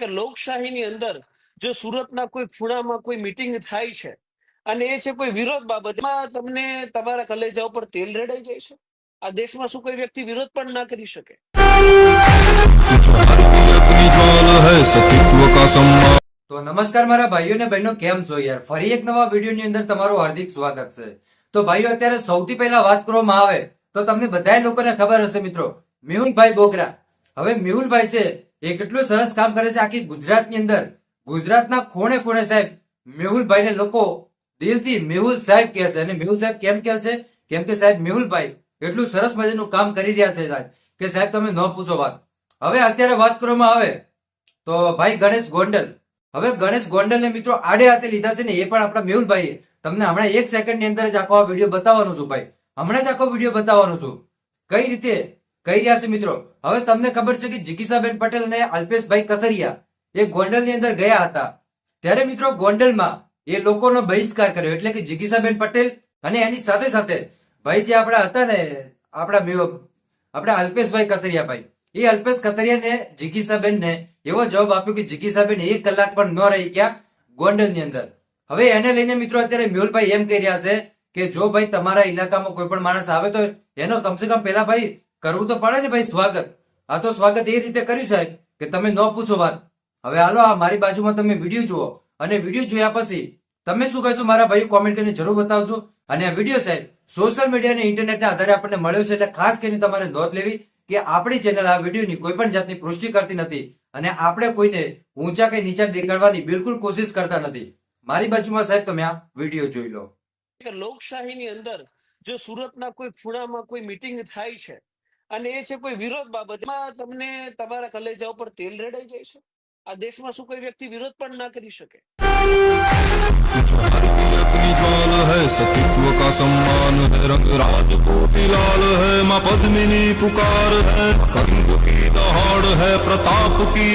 કે લોકશાહીની અંદર જો સુરતના કોઈ ખૂણામાં કોઈ મિટિંગ થાય છે અને એ છે કોઈ વિરોધ બાબતમાં તમને તમારા કલેજા ઉપર તેલ રેડાઈ જાય છે? આ દેશમાં શું કોઈ વ્યક્તિ વિરોધ પણ ના કરી શકે? તો નમસ્કાર મારા ભાઈઓ ને બહેનો, કેમ છો યાર? ફરી એક નવા વીડિયો ની અંદર તમારું હાર્દિક સ્વાગત છે. તો ભાઈઓ, અત્યારે સૌથી પહેલા વાત કરવામાં આવે તો તમને બધા લોકોને ખબર હશે મિત્રો, મેહુલભાઈ બોગરા. હવે મેહુલભાઈ છે એ કેટલું સરસ કામ કરે છે આખી ગુજરાતની અંદર. ગુજરાતના ખૂણે ખૂણે સાહેબ, મેહુલભાઈને લોકો દિલથી મેહુલ સાહેબ કહે છે. અને મેહુલ સાહેબ કેમ કહે છે? કેમ કે સાહેબ, મેહુલભાઈ એટલું સરસ મજાનું કામ કરી રહ્યા છે સાહેબ. કે સાહેબ, તમે ન પૂછો વાત. હવે અત્યારે વાત કરવામાં આવે તો ભાઈ ગણેશ ગોંડલ. હવે ગણેશ ગોંડલને મિત્રો આડે હાથે લીધા છે ને, એ પણ આપણા મેહુલભાઈ તમને હમણાં એક સેકન્ડની અંદર જ આખો આ વીડિયો બતાવવાનો છું ભાઈ. હમણાં જ આખો વીડિયો બતાવવાનો છું. કઈ રીતે કહી રહ્યા છે મિત્રો, હવે તમને ખબર છે કે જિગીસાબેન પટેલ અને અલ્પેશભાઈ કથરિયા એ ગોંડલની અંદર ગયા હતા. ત્યારે મિત્રો ગોંડલમાં એ લોકોનો બહિષ્કાર કર્યો, એટલે કે જિગીસાબેન પટેલ અને એની સાથે સાથે ભાઈ જે આપણા હતા ને, આપણા આપણા અલ્પેશભાઈ કથરિયા ભાઈ એ અલ્પેશ કથરિયાને જિગીસાબેન ને એવો જવાબ આપ્યો કે જિગીસાબેન એક કલાક પણ ન રહી ગયા ગોંડલની અંદર. હવે એને લઈને મિત્રો અત્યારે મેહુલભાઈ એમ કહી રહ્યા છે કે જો ભાઈ તમારા ઇલાકામાં કોઈ પણ માણસ આવે તો એનો કમસે કમ પેલા ભાઈ કરવું તો પડે ને ભાઈ, સ્વાગત. આ તો સ્વાગત એ રીતે કર્યું, સાહેબ, કે તમે ન પૂછો વાત. હવે હાલો, આ મારી બાજુમાં તમે વીડિયો જુઓ. અને વીડિયો જોયા પછી તમે શું કહેશો? મારા ભાઈ કોમેન્ટ કરીને જરૂર બતાવજો. અને આ વીડિયો, સાહેબ સોશિયલ મીડિયા અને ઇન્ટરનેટના આધારે આપણને મળ્યો છે એટલે ખાસ કરીને તમારે નોંધ લેવી કે આપણી ચેનલ આ વિડીયોની કોઈ પણ જાતની પુષ્ટિ કરતી નથી અને આપણે કોઈને ઊંચા કે નીચા દેખાડવાની બિલકુલ કોશિશ કરતા નથી. મારી બાજુમાં, સાહેબ, તમે આ વીડિયો જોઈ લો. લોકશાહીની અંદર જો સુરતના કોઈ ખૂણામાં કોઈ મીટિંગ થાય છે અને એ છે કોઈ વિરોધ બાબતમાં તમને તમારા કલેજા ઉપર તેલ રેડાઈ જાય છે? આ દેશમાં શું કોઈ વ્યક્તિ વિરોધ પણ ના કરી શકે? સતીત્વ કા સન્માન હૈ, રંગ રાજ કોટી લાલ હૈ, મા પદ્મિની પુકાર હૈ કરંગ કી દહાડ હૈ, પ્રતાપ કી